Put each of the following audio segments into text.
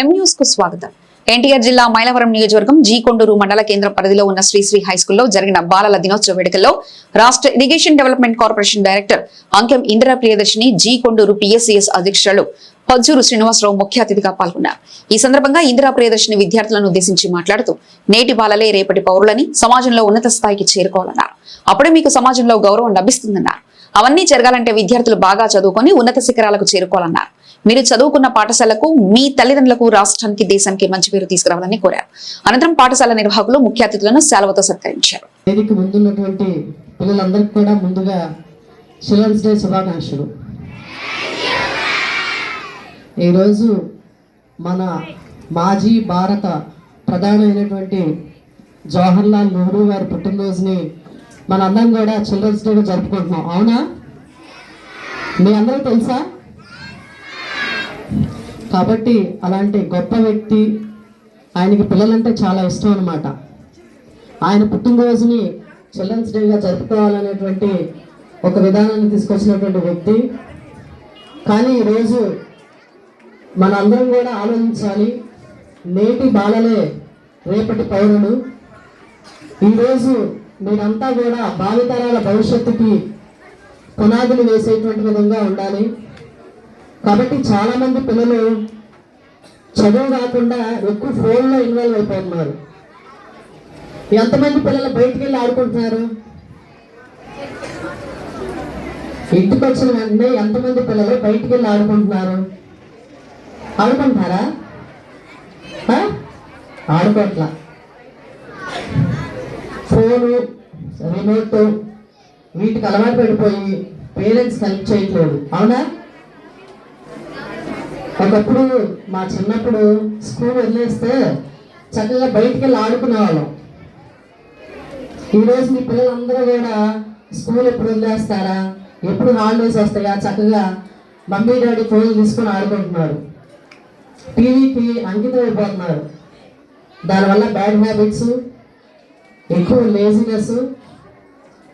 ఎం న్యూస్కు స్వాగతం. ఎన్టీఆర్ జిల్లా మైలవరం నియోజకవర్గం జీ కొండూరు మండల కేంద్ర పరిధిలో ఉన్న శ్రీశ్రీ హైస్కూల్లో జరిగిన బాలల దినోత్సవ వేడుకల్లో రాష్ట్ర irrigation development corporation director Ankem Indira Priyadarshini ji Konduru PSCS అధ్యక్షురాలు పజ్జూరు శ్రీనివాసరావు ముఖ్య అతిథిగా పాల్గొన్నారు. ఈ సందర్భంగా ఇందిరా ప్రియదర్శిని విద్యార్థులను ఉద్దేశించి మాట్లాడుతూ నేటి బాలలే రేపటి పౌరులని సమాజంలో ఉన్నత స్థాయికి చేరుకోవాలన్నారు. అప్పుడే మీకు సమాజంలో గౌరవం లభిస్తుందన్నారు. అవన్నీ జరగాలంటే విద్యార్థులు బాగా చదువుకొని ఉన్నత శిఖరాలకు చేరుకోవాలన్నారు. మీరు చదువుకున్న పాఠశాలకు మీ తల్లిదండ్రులకు రాష్ట్రానికి దేశానికి మంచి పేరు తీసుకురావాలని కోరారు. అనంతరం పాఠశాల నిర్వాహకులు ముఖ్య అతిథులను సెలవుతో సత్కరించారు. ముందున్నటువంటి పిల్లలందరికీ కూడా ముందుగా చిల్డ్రన్స్ డే శుభాకాంక్షలు. ఈరోజు మన మాజీ భారత ప్రధానమైనటువంటి జవహర్లాల్ నెహ్రూ గారి పుట్టినరోజుని మన అందరం కూడా చిల్డ్రన్స్ డేగా జరుపుకుంటున్నాం. అవునా? మీ అందరూ తెలుసా? కాబట్టి అలాంటి గొప్ప వ్యక్తి ఆయనకి పిల్లలంటే చాలా ఇష్టం అనమాట ఆయన పుట్టినరోజుని చిల్డ్రన్స్ డేగా జరుపుకోవాలనేటువంటి ఒక విధానాన్ని తీసుకొచ్చినటువంటి వ్యక్తి. కానీ ఈరోజు మన అందరం కూడా ఆలోచించాలి నేటి బాలలే రేపటి పౌరులు. ఈరోజు మీరంతా కూడా భావితరాల భవిష్యత్తుకి పునాదులు వేసేటువంటి విధంగా ఉండాలి. కాబట్టి చాలామంది పిల్లలు చదువు కాకుండా ఎక్కువ ఫోన్లో ఇన్వాల్వ్ అయిపోతున్నారు. ఎంతమంది పిల్లలు బయటికి వెళ్ళి ఆడుకుంటున్నారు? ఇంటికి వచ్చిన వెంటనే ఎంతమంది పిల్లలు బయటికి వెళ్ళి ఆడుకుంటున్నారు? ఆడుకుంటారా ఆ? ఫోను రిమోట్ వీటికి అలవాటు పడిపోయి పేరెంట్స్ హెల్ప్ చేయట్లేదు. అవునా? ఒకప్పుడు మా చిన్నప్పుడు స్కూల్ వదిలేస్తే చక్కగా బయటికి వెళ్ళి ఆడుకునేవాళ్ళం. ఈరోజు మీ పిల్లలందరూ కూడా స్కూల్ ఎప్పుడు వదిలేస్తారా? ఎప్పుడు హాలిడేస్ వస్తాయా? చక్కగా మమ్మీ డాడీ ఫోన్లు తీసుకొని ఆడుకుంటున్నారు. టీవీకి అంకితం అయిపోతున్నారు. దానివల్ల బ్యాడ్ హ్యాబిట్స్ ఎక్కువ లేజినెస్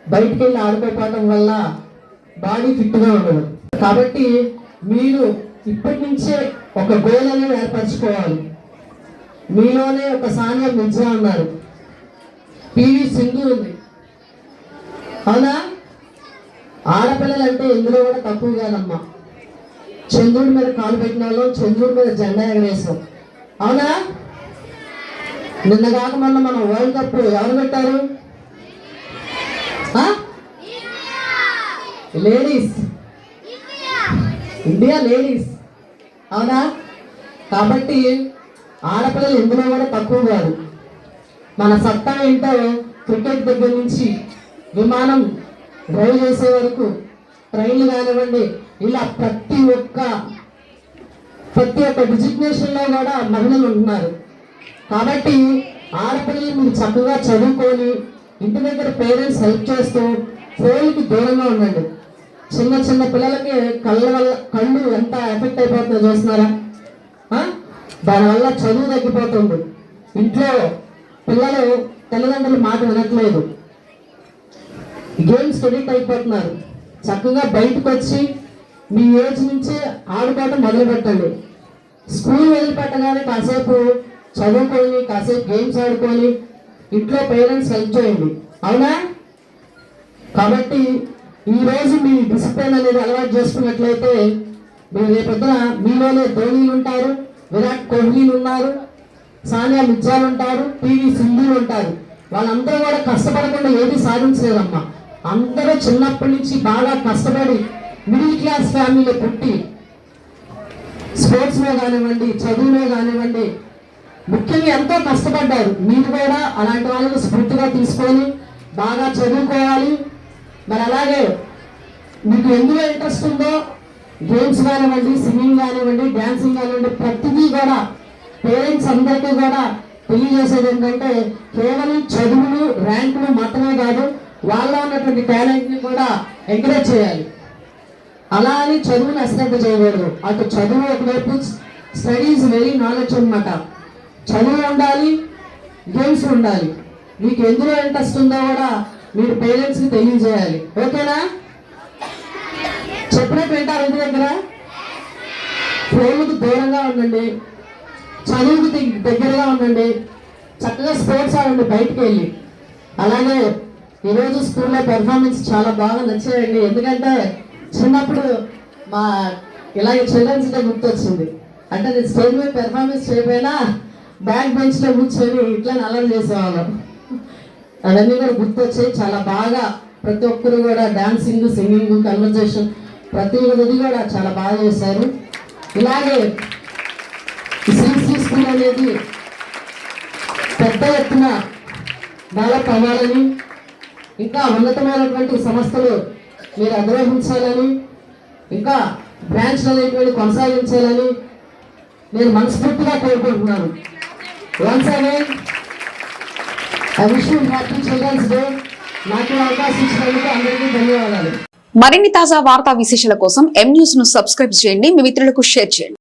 బయటికి వెళ్ళి ఆడుకోపోవడం వల్ల బాడీ ఫిట్గా ఉండదు. కాబట్టి మీరు ఇప్పటి నుంచే ఒక గోల్ అనేది ఏర్పరచుకోవాలి. మీలోనే ఒక సానియా మిర్జా ఉన్నారు. పివి సింధు ఉంది. అవునా? ఆడపిల్లలు అంటే ఇందులో కూడా తక్కువ కాదమ్మా. చంద్రుడి మీద కాలు పెట్టిన వాళ్ళం చంద్రుడి మీద జెండా ఎగరేసాం అవునా? నిన్న కాక మొన్న మనం వరల్డ్ కప్ ఎవరు పెట్టారు? లేడీస్. India ladies. అవునా? కాబట్టి ఆడపిల్లలు ఇందులో కూడా తక్కువ కాదు. మన సత్తా ఏంటో క్రికెట్ దగ్గర నుంచి విమానం డ్రైవ్ చేసే వరకు ట్రైన్లు కానివ్వండి ఇలా ప్రతి ఒక్క ప్రతి ఒక్క డిజిగ్నేషన్లో కూడా మహిళలు ఉంటున్నారు. కాబట్టి ఆడపిల్లలు మీరు చక్కగా చదువుకొని ఇంటి దగ్గర పేరెంట్స్ హెల్ప్ చేస్తూ ఫోన్కి దూరంగా ఉండండి. చిన్న చిన్న పిల్లలకి కళ్ళ వల్ల కళ్ళు ఎంత ఎఫెక్ట్ అయిపోతుందో చూస్తున్నారా? దానివల్ల చదువు తగ్గిపోతుంది. ఇంట్లో పిల్లలు తల్లిదండ్రులు మాట వినట్లేదు. గేమ్స్ ఎడిక్ట్ అయిపోతున్నారు. చక్కగా బయటకు వచ్చి మీ ఏజ్ నుంచి ఆడుకోవటం మొదలు పెట్టండి స్కూల్ వదిలిపెట్టగానే కాసేపు చదువుకొని కాసేపు గేమ్స్ ఆడుకొని ఇంట్లో పేరెంట్స్ హెల్ప్ చేయండి. అవునా? కాబట్టి ఈ రోజు మీ డిసిప్లిన్ అనేది అలవాటు చేసుకున్నట్లయితే మీరు రేపొద్దున మీలోనే ధోనీలు ఉంటారు విరాట్ కోహ్లీలు ఉన్నారు సానియా మిర్జాలు ఉంటారు పివి సింధులు ఉంటారు. వాళ్ళందరూ కూడా కష్టపడకుండా ఏది సాధించలేదమ్మా. అందరూ చిన్నప్పటి నుంచి బాగా కష్టపడి మిడిల్ క్లాస్ ఫ్యామిలీలో పుట్టి స్పోర్ట్స్లో కానివ్వండి చదువులో కానివ్వండి ముఖ్యంగా ఎంతో కష్టపడ్డారు. మీరు కూడా అలాంటి వాళ్ళని స్ఫూర్తిగా తీసుకొని బాగా చదువుకోవాలి. మరి అలాగే మీకు ఎందులో ఇంట్రెస్ట్ ఉందో గేమ్స్ కానివ్వండి సింగింగ్ కానివ్వండి డ్యాన్సింగ్ కానివ్వండి ప్రతిదీ కూడా పేరెంట్స్ అందరికీ కూడా తెలియజేసేది ఏంటంటే కేవలం చదువులు ర్యాంకులు మాత్రమే కాదు వాళ్ళలో ఉన్నటువంటి టాలెంట్ని కూడా ఎంకరేజ్ చేయాలి. అలా అని చదువుని అశ్రద్ధ చేయకూడదు. అటు చదువు ఒకవైపు స్టడీస్ వెరీ నాలెడ్జ్ అనమాట చదువు ఉండాలి గేమ్స్ ఉండాలి. మీకు ఎందులో ఇంట్రెస్ట్ ఉందో కూడా మీరు పేరెంట్స్కి తెలియజేయాలి. ఓకేనా? చెప్పినట్టు వింటారు ఇంటి దగ్గర? ఫోన్కు దూరంగా ఉండండి. చదువుకు దగ్గరగా ఉండండి. చక్కగా స్పోర్ట్స్ ఆడండి బయటికి వెళ్ళి. అలాగే ఈరోజు స్కూల్లో పెర్ఫార్మెన్స్ చాలా బాగా నచ్చాయండి. ఎందుకంటే చిన్నప్పుడు మా ఇలాగే చిల్డ్రన్స్ డే గుర్తొచ్చింది. అంటే నేను స్టేజ్ మీద పెర్ఫార్మెన్స్ చేయకపోయినా బ్యాక్ బెంచ్లో కూర్చొని ఇట్లా అలర్ట్ చేసేవాళ్ళం. అవన్నీ కూడా గుర్తొచ్చాయి. చాలా బాగా ప్రతి ఒక్కరు కూడా డాన్సింగ్ సింగింగ్ కన్వర్జేషన్ ప్రతి ఒక్కది కూడా చాలా బాగా చేశారు. ఇలాగే ఈ స్కూల్ అనేది పెద్ద ఎత్తున డెవలప్ అవ్వాలని ఇంకా ఉన్నతమైనటువంటి సంస్థలు మీరు అధిరోహించాలని ఇంకా బ్రాంచ్లు అనేటువంటి కొనసాగించాలని నేను మనస్ఫూర్తిగా కోరుకుంటున్నాను. Once again I wish you happy children's day నాకు అవకాశం ఇచ్చినందుకు అందరికీ ధన్యవాదాలు. మరిన్ని తాజా వార్తా విశేషాల కోసం ఎం న్యూస్ను సబ్స్క్రైబ్ చేయండి. మీ మిత్రులకు షేర్ చేయండి.